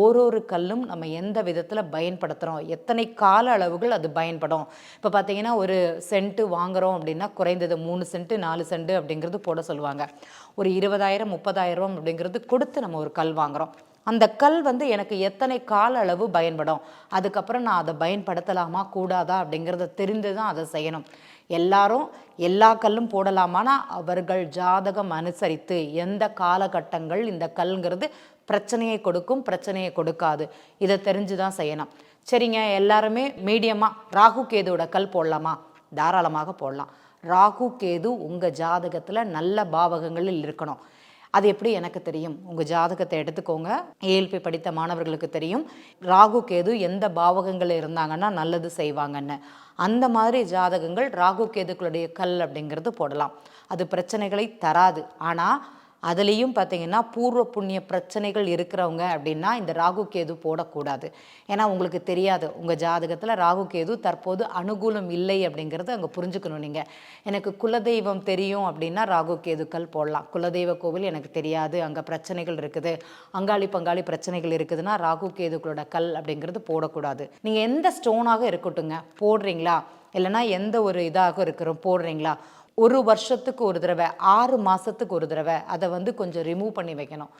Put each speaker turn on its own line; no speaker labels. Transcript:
ஒரு ஒரு கல்லும் நம்ம எந்த விதத்தில் பயன்படுத்துகிறோம் எத்தனை கால அளவுகள் அது பயன்படும்? இப்போ பார்த்தீங்கன்னா ஒரு சென்ட்டு வாங்குகிறோம் அப்படின்னா குறைந்தது மூணு சென்ட்டு நாலு சென்ட் அப்படிங்கிறது போட சொல்லுவாங்க. ஒரு இருபதாயிரம் முப்பதாயிரம் அப்படிங்கிறது கொடுத்து நம்ம ஒரு கல் வாங்குகிறோம் அந்த கல் வந்து எனக்கு எத்தனை கால அளவு பயன்படும்? அதுக்கப்புறம் நான் அதை பயன்படுத்தலாமா கூடாதா அப்படிங்கிறத தெரிந்து தான் அதை செய்யணும். எல்லாரும் எல்லா கல்லும் போடலாமானா அவர்கள் ஜாதகம் அனுசரித்து எந்த காலகட்டங்கள் இந்த கல்ங்கிறது பிரச்சனையை கொடுக்கும் பிரச்சனையை கொடுக்காது. இதை தெரிஞ்சு தான் செய்யணும். சரிங்க எல்லாருமே மீடியமாக ராகு கேதுவோட கல் போடலாமா? தாராளமாக போடலாம். ராகு கேது உங்கள் ஜாதகத்தில் நல்ல பாவகங்களில் இருக்கணும். அது எப்படி எனக்கு தெரியும்? உங்கள் ஜாதகத்தை எடுத்துக்கோங்க. ஏஎல்பி படித்த மாணவர்களுக்கு தெரியும். ராகு கேது எந்த பாவகங்கள் இருந்தாங்கன்னா நல்லது செய்வாங்கன்னு. அந்த மாதிரி ஜாதகங்கள் ராகு கேதுக்களுடைய கல் அப்படிங்கிறது போடலாம். அது பிரச்சனைகளை தராது. ஆனால் அதுலேயும் பார்த்தீங்கன்னா பூர்வ புண்ணிய பிரச்சனைகள் இருக்கிறவங்க அப்படின்னா இந்த ராகு கேது போடக்கூடாது. ஏன்னா உங்களுக்கு தெரியாது. உங்கள் ஜாதகத்தில் ராகு கேது தற்போது அனுகூலம் இல்லை அப்படிங்கிறத அங்கே புரிஞ்சுக்கணும் நீங்கள் எனக்கு குலதெய்வம் தெரியும் அப்படின்னா ராகு கேதுக்கள் போடலாம். குலதெய்வ கோவில் எனக்கு தெரியாது. அங்கே பிரச்சனைகள் இருக்குது. அங்காளி பங்காளி பிரச்சனைகள் இருக்குதுன்னா ராகு கேதுக்களோட கல் அப்படிங்கிறது போடக்கூடாது. நீங்கள் எந்த ஸ்டோனாக இருக்கட்டுங்க போடுறீங்களா? இல்லைன்னா எந்த ஒரு இதாக இருக்கிறோம் போடுறீங்களா? ஒரு வருஷத்துக்கு ஒரு தடவை ஆறு மாதத்துக்கு ஒரு தடவை அதை வந்து கொஞ்சம் ரிமூவ் பண்ணி வைக்கணும்.